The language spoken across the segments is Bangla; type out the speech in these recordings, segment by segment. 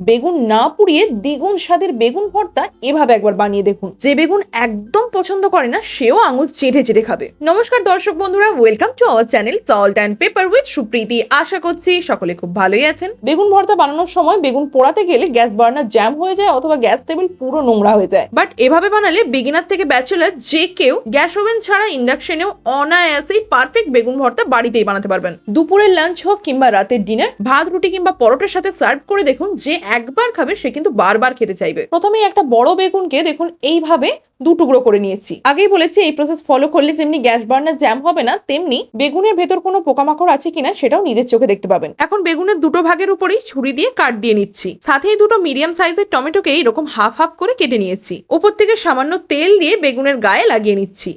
বেগুন না পুড়িয়ে দ্বিগুণ স্বাদের বেগুন ভর্তা এভাবে একবার বানিয়ে দেখুন। যে বেগুন একদম পছন্দ করে না, সেও আঙুল চেটে চেটে খাবে। নমস্কার দর্শক বন্ধুরা welcome to our channel salt and pepper with Supriti. আশা করছি সকলে খুব ভালোই আছেন। বেগুন ভর্তা বানানোর সময় বেগুন পোড়াতে গেলে গ্যাস বার্নার জ্যাম হয়ে যায় অথবা গ্যাস টেবিল পুরো নোংরা হয়ে যায়। বাট এভাবে বানালে বিগিনার থেকে ব্যাচেলার যে কেউ গ্যাস ওভেন ছাড়া ইন্ডাকশনেও অনায়াসেই পারফেক্ট বেগুন ভর্তা বাড়িতেই বানাতে পারবেন। দুপুরের লাঞ্চ হোক কিংবা রাতের ডিনার ভাত, রুটি কিংবা পরোটার সাথে সার্ভ করে দেখুন যে একবার খাবে, সে কিন্তু বারবার খেতে চাইবে। প্রথমেই একটা বড় বেগুনকে দেখুন এইভাবে দু টুকরো করে নিয়েছি। আগেই বলেছি, এই প্রসেস ফলো করলে যেমনি গ্যাস বার্নার জ্যাম হবে না, তেমনি বেগুনের ভেতর কোনো পোকামাকড় আছে কিনা সেটাও নিজের চোখে দেখতে পাবেন। এখন বেগুনের দুটো ভাগের উপরেই ছুরি দিয়ে কাট দিয়ে নিচ্ছি। সাথেই দুটো মিডিয়াম সাইজের টমেটোকে এরকম হাফ হাফ করে কেটে নিয়েছি। উপর থেকে সামান্য তেল দিয়ে বেগুনের গায়ে লাগিয়ে নিচ্ছি।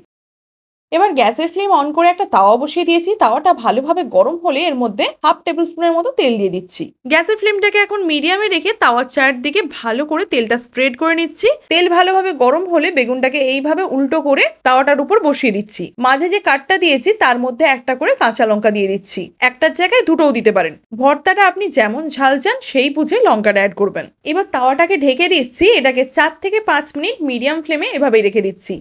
এবার গ্যাসের ফ্লেম অন করে একটা তাওয়া বসিয়ে দিয়েছি। তাওয়াটা ভালোভাবে গরম হলে এর মধ্যে হাফ টেবিল স্পুনের মতো তেল দিয়ে দিচ্ছি। গ্যাসের ফ্লেমটাকে এখন মিডিয়ামে রেখে তাওয়ার চারদিকে ভালো করে তেলটা স্প্রেড করে নিচ্ছি। তেল ভালোভাবে গরম হলে বেগুনটাকে এইভাবে উল্টো করে তাওয়াটার উপর বসিয়ে দিচ্ছি। মাঝে যে কাঠটা দিয়েছি তার মধ্যে একটা করে কাঁচা লঙ্কা দিয়ে দিচ্ছি। একটার জায়গায় দুটোও দিতে পারেন। ভর্তাটা আপনি যেমন ঝাল চান সেই বুঝে লঙ্কাটা অ্যাড করবেন। এবার তাওয়াটাকে ঢেকে দিচ্ছি। এটাকে চার থেকে পাঁচ মিনিট মিডিয়াম ফ্লেমে এভাবেই রেখে দিচ্ছি।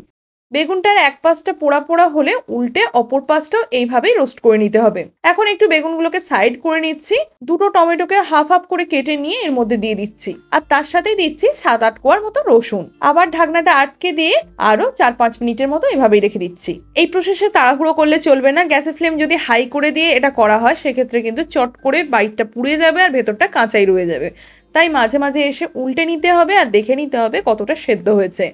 বেগুনটার এক পাশটা পোড়া পোড়া হলে উল্টে অপর পাশটাও এইভাবেই রোস্ট করে নিতে হবে। এখন একটু বেগুনগুলোকে সাইড করে নিচ্ছি। দুটো টমেটোকে হাফ হাফ করে কেটে নিয়ে এর মধ্যে দিয়ে দিচ্ছি। আর তার সাথেই দিচ্ছি সাত আট কোয়ার মতো রসুন। আবার ঢাকনাটা আটকে দিয়ে আরও চার পাঁচ মিনিটের মতো এভাবেই রেখে দিচ্ছি। এই প্রসেসে তাড়াহুড়ো করলে চলবে না। গ্যাসের ফ্লেম যদি হাই করে দিয়ে এটা করা হয়, সেক্ষেত্রে কিন্তু চট করে বাইটটা পুড়ে যাবে আর ভেতরটা কাঁচাই রয়ে যাবে। তাই মাঝে মাঝে এসে উল্টে নিতে হবে আর দেখে নিতে হবে কতটা সেদ্ধ হয়েছে।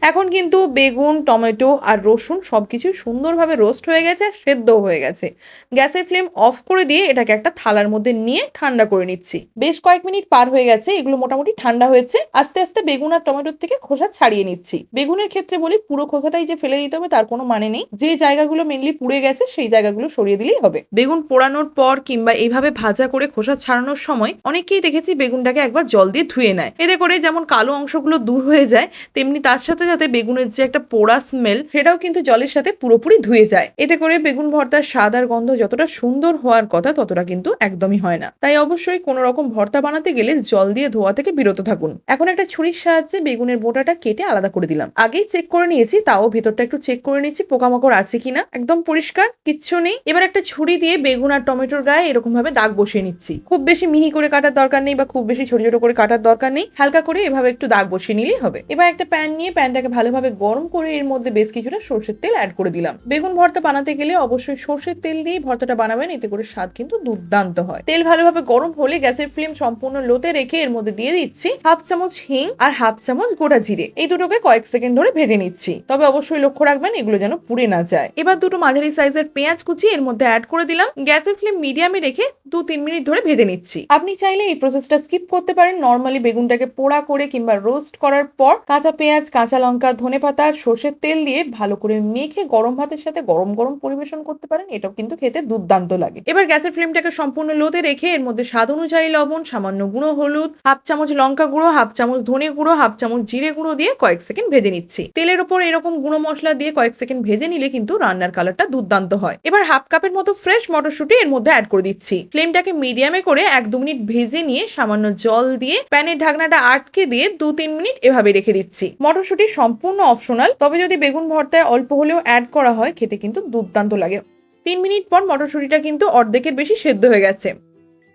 এখন কিন্তু বেগুন, টমেটো আর রসুন সব কিছু সুন্দরভাবে রোস্ট হয়ে গেছে সেদ্ধ হয়ে গেছে। গ্যাসের ফ্লেম অফ করে দিয়ে এটাকে একটা থালার মধ্যে নিয়ে ঠান্ডা করে নিচ্ছি। বেশ কয়েক মিনিট পার হয়ে গেছে, এগুলো মোটামুটি ঠান্ডা হয়েছে। আস্তে আস্তে বেগুন আর টমেটোর থেকে খোসা ছাড়িয়ে নিচ্ছি। বেগুনের ক্ষেত্রে বলি, পুরো খোসাটাই যে ফেলে দিতে হবে তার কোনো মানে নেই। যে জায়গাগুলো মেনলি পুড়ে গেছে, সেই জায়গাগুলো সরিয়ে দিলেই হবে। বেগুন পোড়ানোর পর কিংবা এইভাবে ভাজা করে খোসা ছাড়ানোর সময় অনেকেই দেখেছি বেগুনটাকে একবার জল দিয়ে ধুয়ে নেয়। এতে করে যেমন কালো অংশগুলো দূর হয়ে যায়, তেমনি তার সাথে সাথে বেগুনের যে একটা পোড়া স্মেল সেটাও কিন্তু জলের সাথে পুরোপুরি ধুয়ে যায়। এতে করে বেগুন ভর্তার স্বাদ আর গন্ধ যতটা সুন্দর হওয়ার কথা, ততটা কিন্তু একদমই হয় না। তাই অবশ্যই কোনো রকম ভর্তা বানাতে গেলে জল দিয়ে ধোয়া থেকে বিরত থাকুন। এখন একটা ছুরির সাহায্যে বেগুনের বোটাটা কেটে আলাদা করে দিলাম। আগেই চেক করে নিয়েছি, তাও ভেতরটা একটু চেক করে নিচ্ছি পোকামাকড় আছে কিনা। একদম পরিষ্কার, কিচ্ছু নেই। এবার একটা ছুরি দিয়ে বেগুন আর টমেটোর গায়ে এরকম ভাবে দাগ বসিয়ে নিচ্ছি। খুব বেশি মিহি করে কাটার দরকার নেই বা খুব বেশি ছোট ছোট করে কাটার দরকার নেই। হালকা করে এভাবে একটু দাগ বসিয়ে নিলেই হবে। এবার একটা প্যান নিয়ে প্যানটাকে ভালোভাবে গরম করে এর মধ্যে বেশ কিছুটা সর্ষের তেল অ্যাড করে দিলাম। বেগুন ভর্তা বানাতে গেলে অবশ্যই সর্ষের তেল দিয়ে ভর্তাটা বানাবেন, এতে করে স্বাদ কিন্তু দুর্দান্ত হয়। তেল ভালোভাবে গরম হলে গ্যাসের ফ্লেম সম্পূর্ণ লোতে রেখে এর মধ্যে দিয়ে দিচ্ছি হাফ চামচ হিং আর হাফ চামচ গোটা জিরে। এই দুটোকে কয়েক সেকেন্ড ধরে ভেজে নিচ্ছি। তবে অবশ্যই লক্ষ্য রাখবেন, এগুলো যেন পুড়ে না যায়। এবার দুটো মাঝারি সাইজের পেঁয়াজ কুচি এর মধ্যে অ্যাড করে দিলাম। গ্যাসের ফ্লেম মিডিয়ামে রেখে দু তিন মিনিট ধরে ভেজে নিচ্ছি। আপনি চাইলে এই প্রসেসটা স্কিপ করতে পারেন। নর্মালি বেগুনটাকে পোড়া করে কিংবা রোস্ট করার পর কাঁচা পেঁয়াজ কাঁচা লঙ্কা, ধনে পাতা আর সর্ষের তেল দিয়ে ভালো করে মেখে গরম ভাতের সাথে গরম গরম পরিবেশন করতে পারেন। এটাও কিন্তু খেতে দুর্দান্ত লাগে। এবার গ্যাসের ফ্লেমটাকে সম্পূর্ণ লোতে রেখে এর মধ্যে স্বাদ অনুযায়ী লবণ, সামান্য গুঁড়ো, হলুদ, হাফ চামচ লঙ্কা গুঁড়ো, হাফ চামচ ধনে গুঁড়ো, হাফ চামচ জিরে গুঁড়ো দিয়ে কয়েক সেকেন্ড ভেজে নিচ্ছি। তেলের উপর এরকম গুঁড়ো মশলা দিয়ে কয়েক সেকেন্ড ভেজে নিলে কিন্তু রান্নার কালারটা দুর্দান্ত হয়। এবার হাফ কাপের মতো ফ্রেশ মটরশুঁটি এর মধ্যে অ্যাড করে দিচ্ছি। ফ্লেমটাকে মিডিয়ামে করে এক দু মিনিট ভেজে নিয়ে সামান্য জল দিয়ে, প্যানের ঢাকনাটা আটকে দিয়ে দু তিন মিনিট এভাবে রেখে দিচ্ছি। মটরশুঁটি সম্পূর্ণ অপশনাল তবে যদি বেগুন ভর্তায় অল্প হলেও অ্যাড করা হয়, খেতে কিন্তু দুর্দান্ত লাগে। তিন মিনিট পর মটরশুঁটিটা কিন্তু অর্ধেকের বেশি সেদ্ধ হয়ে গেছে।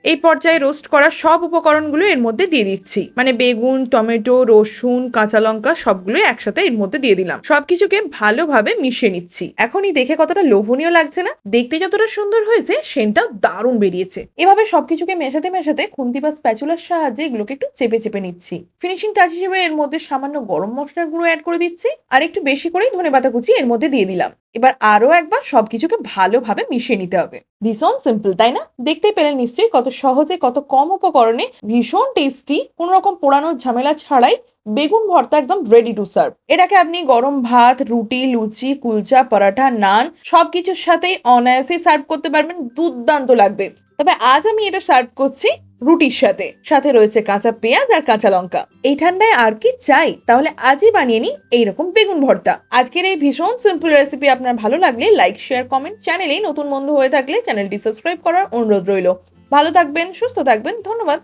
এই পর্যায়ে রোস্ট করা সব উপকরণগুলো এর মধ্যে দিয়ে দিচ্ছি। মানে বেগুন, টমেটো, রসুন, কাঁচা লঙ্কা সবগুলো একসাথে এর মধ্যে দিয়ে দিলাম। সবকিছুকে ভালোভাবে মিশিয়ে নিচ্ছি। এখনই দেখে কতটা লোভনীয় লাগছে না? দেখতে যতটা সুন্দর হয়েছে, সেন্টটাও দারুণ বেরিয়েছে। এভাবে সবকিছুকে মেশাতে মেশাতে খুন্তি বা স্প্যাচুলার সাহায্যে এগুলোকে একটু চেপে চেপে নিচ্ছি। ফিনিশিং টাচ হিসেবে এর মধ্যে সামান্য গরম মশলার গুঁড়ো অ্যাড করে দিচ্ছি আর একটু বেশি করেই ধনে পাতা কুচি এর মধ্যে দিয়ে দিলাম। এবার আরও একবার সবকিছুকে ভালোভাবে মিশিয়ে নিতে হবে। ভীষণ সিম্পল তাই না? দেখতেই পেলেন নিশ্চয়ই কত সহজে, কত কম উপকরণে ভীষণ টেস্টি কোন রকম পোড়ানোর ঝামেলা ছাড়াই বেগুন ভর্তা একদম রেডি টু সার্ভ এটাকে আপনি গরম ভাত, রুটি, লুচি, কুলচা, পরাঠা, নান সবকিছুর সাথেই অনায়াসে সার্ভ করতে পারবেন, দুর্দান্ত লাগবে। তবে আজ আমি এটা সার্ভ করছি রুটির সাথে। সাথে রয়েছে কাঁচা পেঁয়াজ আর কাঁচা লঙ্কা। এই ঠান্ডায় আর কি চাই? তাহলে আজই বানিয়ে নিই এইরকম বেগুন ভর্তা। আজকের এই ভীষণ সিম্পল রেসিপি আপনার ভালো লাগলে লাইক শেয়ার কমেন্ট চ্যানেলে নতুন বন্ধু হয়ে থাকলে চ্যানেলটি সাবস্ক্রাইব করার অনুরোধ রইল। ভালো থাকবেন, সুস্থ থাকবেন, ধন্যবাদ.